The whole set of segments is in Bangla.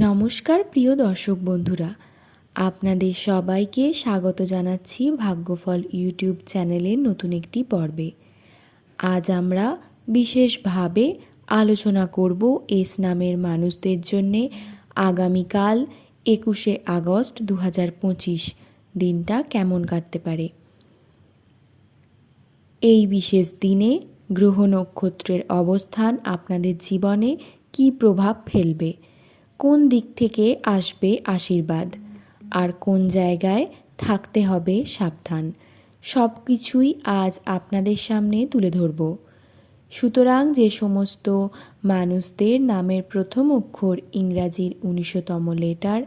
নমস্কার প্রিয় দর্শক বন্ধুরা, আপনাদের সবাইকে স্বাগত জানাচ্ছি ভাগ্যফল ইউটিউব চ্যানেলের নতুন একটি পর্বে। আজ আমরা বিশেষভাবে আলোচনা করব এস নামের মানুষদের জন্যে আগামীকাল একুশে আগস্ট দু হাজার পঁচিশ দিনটা কেমন কাটতে পারে। এই বিশেষ দিনে গ্রহ নক্ষত্রের অবস্থান আপনাদের জীবনে কী প্রভাব ফেলবে? কোন দিক থেকে আসবে আশীর্বাদ? আর কোন জায়গায় থাকতে হবে সাবধান? সব কিছুই আজ আপনাদের সামনে তুলে ধরব। সুতরাং যে সমস্ত মানুষদের নামের প্রথম অক্ষর ইংরাজির উনিশতম লেটার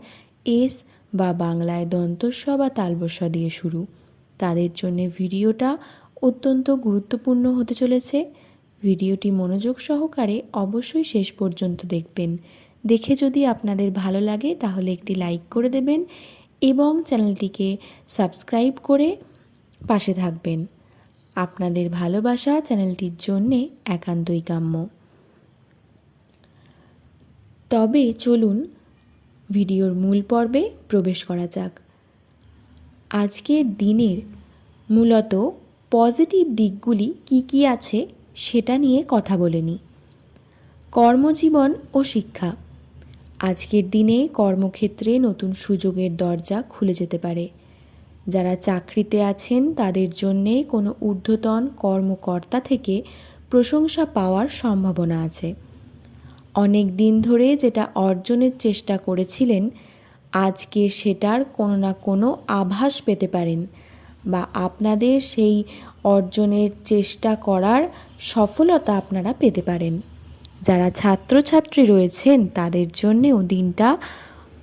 এস বা বাংলায় দন্তস্ব বা দিয়ে শুরু। তাদের জন্য ভিডিওটা অত্যন্ত গুরুত্বপূর্ণ হতে চলেছে। ভিডিওটি মনোযোগ সহকারে অবশ্যই শেষ পর্যন্ত দেখবেন। দেখে যদি আপনাদের ভালো লাগে, তাহলে একটি লাইক করে দেবেন এবং চ্যানেলটিকে সাবস্ক্রাইব করে পাশে থাকবেন। আপনাদের ভালোবাসা চ্যানেলটির জন্যে একান্তই কাম্য। তবে চলুন ভিডিওর মূল পর্বে প্রবেশ করা যাক। আজকের দিনের মূলত পজিটিভ দিকগুলি কি কি আছে, সেটা নিয়ে কথা বলে নিই। কর্মজীবন ও শিক্ষা। আজকের দিনে কর্মক্ষেত্রে নতুন সুযোগের দরজা খুলে যেতে পারে। যারা চাকরিতে আছেন, তাদের জন্যে কোনো ঊর্ধ্বতন কর্মকর্তা থেকে প্রশংসা পাওয়ার সম্ভাবনা আছে। অনেক দিন ধরে যেটা অর্জনের চেষ্টা করেছিলেন, আজকে সেটার কোনো না কোনো আভাস পেতে পারেন বা আপনাদের সেই অর্জনের চেষ্টা করার সফলতা আপনারা পেতে পারেন। যারা ছাত্রছাত্রী রয়েছেন, তাদের জন্যেও দিনটা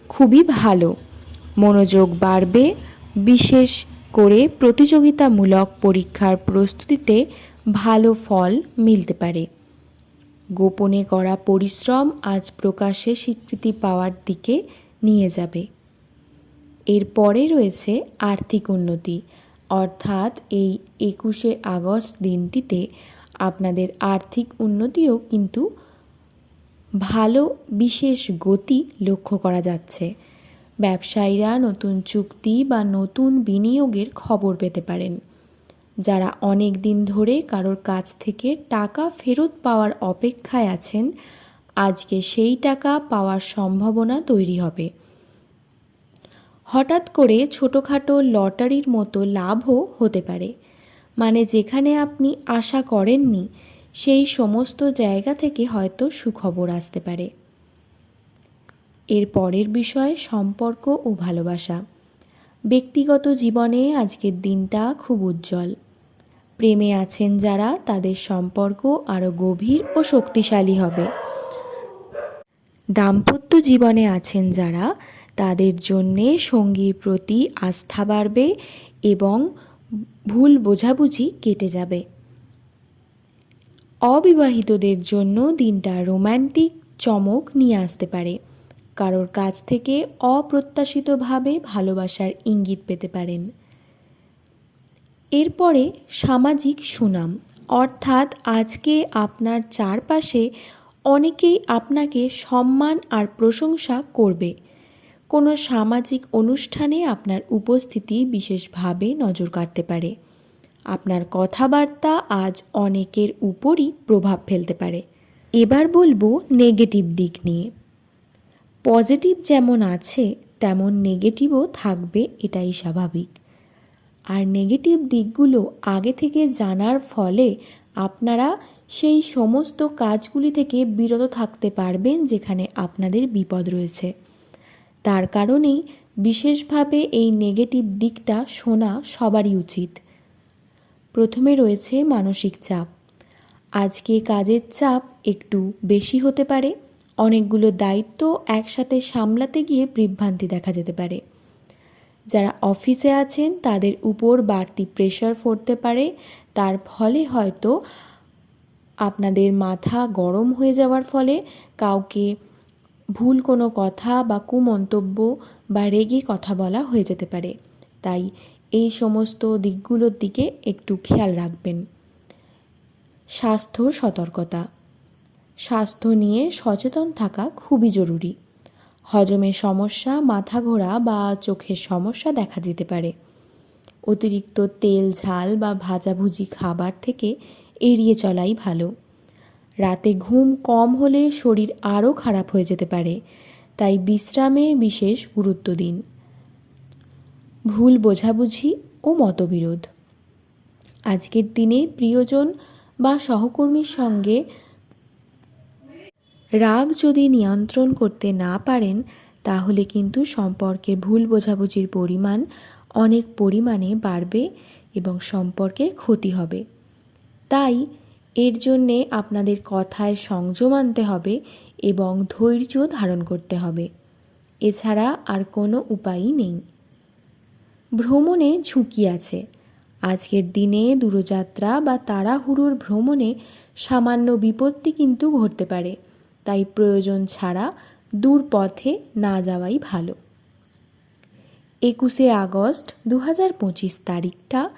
খুবই ভালো। মনোযোগ বাড়বে, বিশেষ করে প্রতিযোগিতামূলক পরীক্ষার প্রস্তুতিতে ভালো ফল মিলতে পারে। গোপনে করা পরিশ্রম আজ প্রকাশে স্বীকৃতি পাওয়ার দিকে নিয়ে যাবে। এরপরে রয়েছে আর্থিক উন্নতি। অর্থাৎ এই একুশে আগস্ট দিনটিতে আপনাদের আর্থিক উন্নতিও কিন্তু ভালো বিশেষ গতি লক্ষ্য করা যাচ্ছে। ব্যবসায়ীরা নতুন চুক্তি বা নতুন বিনিয়োগের খবর পেতে পারেন। যারা অনেক দিন ধরে কারোর কাছ থেকে টাকা ফেরত পাওয়ার অপেক্ষায় আছেন, আজকে সেই টাকা পাওয়ার সম্ভাবনা তৈরি হবে। হঠাৎ করে ছোটোখাটো লটারির মতো লাভও হতে পারে। মানে যেখানে আপনি আশা করেননি, সেই সমস্ত জায়গা থেকে হয়তো সুখবর আসতে পারে। এর পরের বিষয়, সম্পর্ক ও ভালোবাসা। ব্যক্তিগত জীবনে আজকের দিনটা খুব উজ্জ্বল। প্রেমে আছেন যারা, তাদের সম্পর্ক আরও গভীর ও শক্তিশালী হবে। দাম্পত্য জীবনে আছেন যারা, তাদের জন্যে সঙ্গীর প্রতি আস্থা বাড়বে এবং ভুল বোঝাবুঝি কেটে যাবে। অবিবাহিতদের জন্য দিনটা রোম্যান্টিক চমক নিয়ে আসতে পারে। কারোর কাছ থেকে অপ্রত্যাশিতভাবে ভালোবাসার ইঙ্গিত পেতে পারেন। এরপরে সামাজিক সুনাম, অর্থাৎ আজকে আপনার চারপাশে অনেকেই আপনাকে সম্মান আর প্রশংসা করবে। কোনো সামাজিক অনুষ্ঠানে আপনার উপস্থিতি বিশেষভাবে নজর কাটতে পারে। আপনার কথাবার্তা আজ অনেকের উপরই প্রভাব ফেলতে পারে। এবার বলব নেগেটিভ দিক নিয়ে। পজিটিভ যেমন আছে, তেমন নেগেটিভও থাকবে, এটাই স্বাভাবিক। আর নেগেটিভ দিকগুলো আগে থেকে জানার ফলে আপনারা সেই সমস্ত কাজগুলি থেকে বিরত থাকতে পারবেন যেখানে আপনাদের বিপদ রয়েছে। তার কারণেই বিশেষভাবে এই নেগেটিভ দিকটা শোনা সবারই উচিত। প্রথমে রয়েছে মানসিক চাপ। আজকে কাজের চাপ একটু বেশি হতে পারে। অনেকগুলো দায়িত্ব একসাথে সামলাতে গিয়ে বিভ্রান্তি দেখা যেতে পারে। যারা অফিসে আছেন, তাদের উপর বাড়তি প্রেশার পড়তে পারে। তার ফলে হয়তো আপনাদের মাথা গরম হয়ে যাওয়ার ফলে কাউকে ভুল কোনো কথা বা কুমন্তব্য বা রেগে কথা বলা হয়ে যেতে পারে। তাই এই সমস্ত দিকগুলোর দিকে একটু খেয়াল রাখবেন। স্বাস্থ্য সতর্কতা। স্বাস্থ্য নিয়ে সচেতন থাকা খুবই জরুরি। হজমের সমস্যা, মাথা ঘোরা বা চোখের সমস্যা দেখা দিতে পারে। অতিরিক্ত তেল, ঝাল বা ভাজাভুজি খাবার থেকে এড়িয়ে চলাই ভালো। রাতে ঘুম কম হলে শরীর আরও খারাপ হয়ে যেতে পারে, তাই বিশ্রামে বিশেষ গুরুত্ব দিন। ভুল বোঝাবুঝি ও মতবিরোধ। আজকের দিনে প্রিয়জন বা সহকর্মীর সঙ্গে রাগ যদি নিয়ন্ত্রণ করতে না পারেন, তাহলে কিন্তু সম্পর্কের ভুল বোঝাবুঝির পরিমাণ অনেক পরিমাণে বাড়বে এবং সম্পর্কের ক্ষতি হবে। তাই এর জন্যে আপনাদের কথায় সংযম আনতে হবে এবং ধৈর্য ধারণ করতে হবে। এছাড়া আর কোনো উপায়ই নেই। ভ্রমণে ঝুঁকি আছে। আজকের দিনে দূরযাত্রা বা তাড়াহুড়োর ভ্রমণে সামান্য বিপত্তি কিন্তু ঘটতে পারে, তাই প্রয়োজন ছাড়া দূর পথে না যাওয়াই ভালো। একুশে আগস্ট দু হাজার পঁচিশ তারিখটা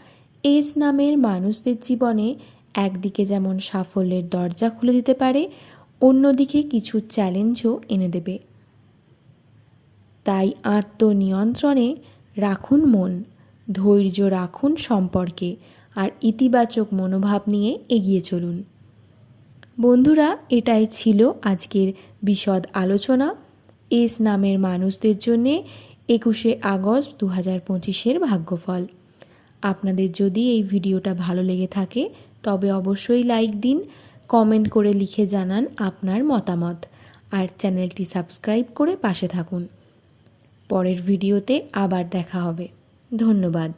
এস নামের মানুষদের জীবনে একদিকে যেমন সাফল্যের দরজা খুলে দিতে পারে, অন্যদিকে কিছু চ্যালেঞ্জও এনে দেবে। তাই আত্মনিয়ন্ত্রণে রাখুন মন, ধৈর্য রাখুন সম্পর্কে, আর ইতিবাচক মনোভাব নিয়ে এগিয়ে চলুন। বন্ধুরা, এটাই ছিল আজকের বিশদ আলোচনা। এস নামের মানুষদের জন্যে একুশে আগস্ট দু হাজার পঁচিশের ভাগ্যফল। আপনাদের যদি এই ভিডিওটা ভালো লেগে থাকে তবে অবশ্যই লাইক দিন কমেন্ট করে লিখে জানান আপনার মতামত। আর চ্যানেলটি সাবস্ক্রাইব করে পাশে থাকুন। পরের ভিডিওতে আবার দেখা হবে। ধন্যবাদ।